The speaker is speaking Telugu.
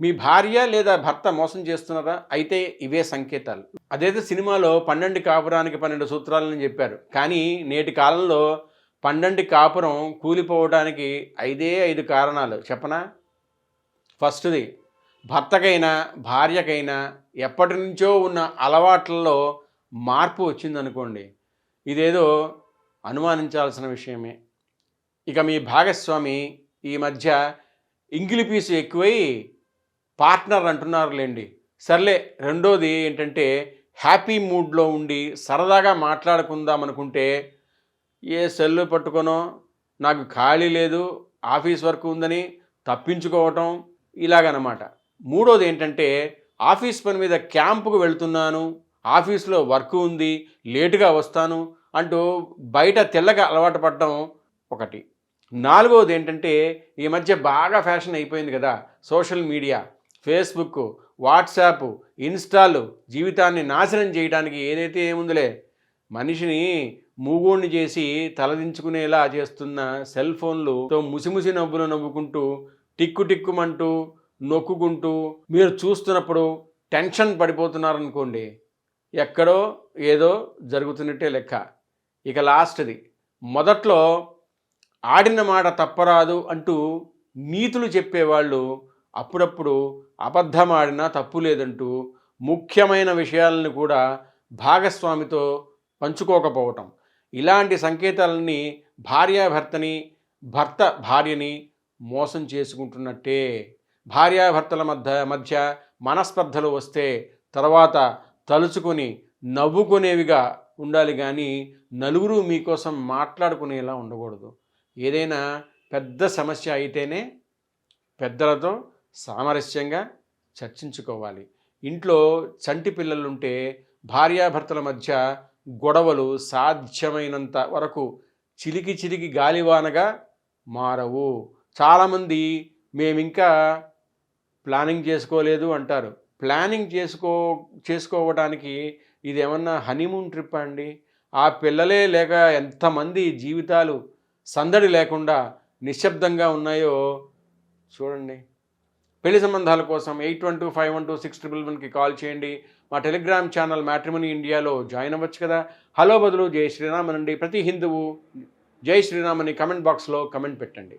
మీ భార్య లేదా భర్త మోసం చేస్తున్నారా? అయితే ఇవే సంకేతాలు. అదైతే సినిమాలో పన్నెండు కాపురానికి పన్నెండు సూత్రాలని చెప్పారు. కానీ నేటి కాలంలో పన్నెండు కాపురం కూలిపోవడానికి ఐదే ఐదు కారణాలు. చెప్పనా? ఫస్ట్ది భర్తకైనా భార్యకైనా ఎప్పటి నుంచో ఉన్న అలవాట్లలో మార్పు వచ్చిందనుకోండి ఇదేదో అనుమానించాల్సిన విషయమే. ఇక మీ భాగస్వామి ఈ మధ్య ఇంగిలి పీసు ఎక్కువై పార్ట్నర్ అంటున్నారులేండి. సర్లే రెండోది ఏంటంటే హ్యాపీ మూడ్లో ఉండి సరదాగా మాట్లాడుకుందాం అనుకుంటే ఏ సెల్లు పట్టుకొనో నాకు ఖాళీ లేదు ఆఫీస్ వర్క్ ఉందని తప్పించుకోవటం ఇలాగనమాట. మూడోది ఏంటంటే ఆఫీస్ పని మీద క్యాంపుకు వెళ్తున్నాను ఆఫీస్లో వర్క్ ఉంది లేటుగా వస్తాను అంటూ బయట తెల్లగా అలవాటు పడడం ఒకటి. నాలుగవది ఏంటంటే ఈ మధ్య బాగా ఫ్యాషన్ అయిపోయింది కదా సోషల్ మీడియా. ఫేస్బుక్ వాట్సాప్ ఇన్స్టాలు జీవితాన్ని నాశనం చేయడానికి ఏదైతే ఏముందిలే మనిషిని మూగోణ్ణి చేసి తలదించుకునేలా చేస్తున్న సెల్ ఫోన్లుతో ముసిముసి నవ్వులు నవ్వుకుంటూ టిక్కు టిక్కుమంటూ నొక్కుకుంటూ మీరు చూస్తున్నప్పుడు టెన్షన్ పడిపోతున్నారనుకోండి ఎక్కడో ఏదో జరుగుతున్నట్టే లెక్క. ఇక లాస్ట్ది మొదట్లో ఆడిన మాట తప్పరాదు అంటూ నీతులు చెప్పేవాళ్ళు అప్పుడప్పుడు అబద్ధమాడినా తప్పు లేదంటూ ముఖ్యమైన విషయాలను కూడా భాగస్వామితో పంచుకోకపోవటం. ఇలాంటి సంకేతాలన్నీ భార్యాభర్తని భర్త భార్యని మోసం చేసుకుంటున్నట్టే. భార్యాభర్తల మధ్య మధ్య మనస్పర్ధలు వస్తే తర్వాత తలుచుకొని నవ్వుకునేవిగా ఉండాలి కానీ నలుగురు మీకోసం మాట్లాడుకునేలా ఉండకూడదు. ఏదైనా పెద్ద సమస్య అయితేనే పెద్దలతో సామరస్యంగా చర్చించుకోవాలి. ఇంట్లో చంటి పిల్లలుంటే భార్యాభర్తల మధ్య గొడవలు సాధ్యమైనంత వరకు చిలికి చిలికి గాలివానగా మారవు. చాలామంది మేమింకా ప్లానింగ్ చేసుకోలేదు అంటారు. ప్లానింగ్ చేసుకో చేసుకోవడానికి ఇది ఏమన్నా హనీమూన్ ట్రిప్ అండి? ఆ పిల్లలే లేక ఎంతమంది జీవితాలు సందడి లేకుండా నిశ్శబ్దంగా ఉన్నాయో చూడండి. పెళ్ళి సంబంధాల కోసం eight one two five one two six triple వన్కి కాల్ చేయండి. మా టెలిగ్రామ్ ఛానల్ మ్యాట్రిమనీ ఇండియాలో జాయిన్ అవ్వచ్చు కదా. హలో బదులు జై శ్రీరామ్ అనండి ప్రతి హిందువు జై శ్రీరామ్ అని కమెంట్ బాక్స్లో కమెంట్ పెట్టండి.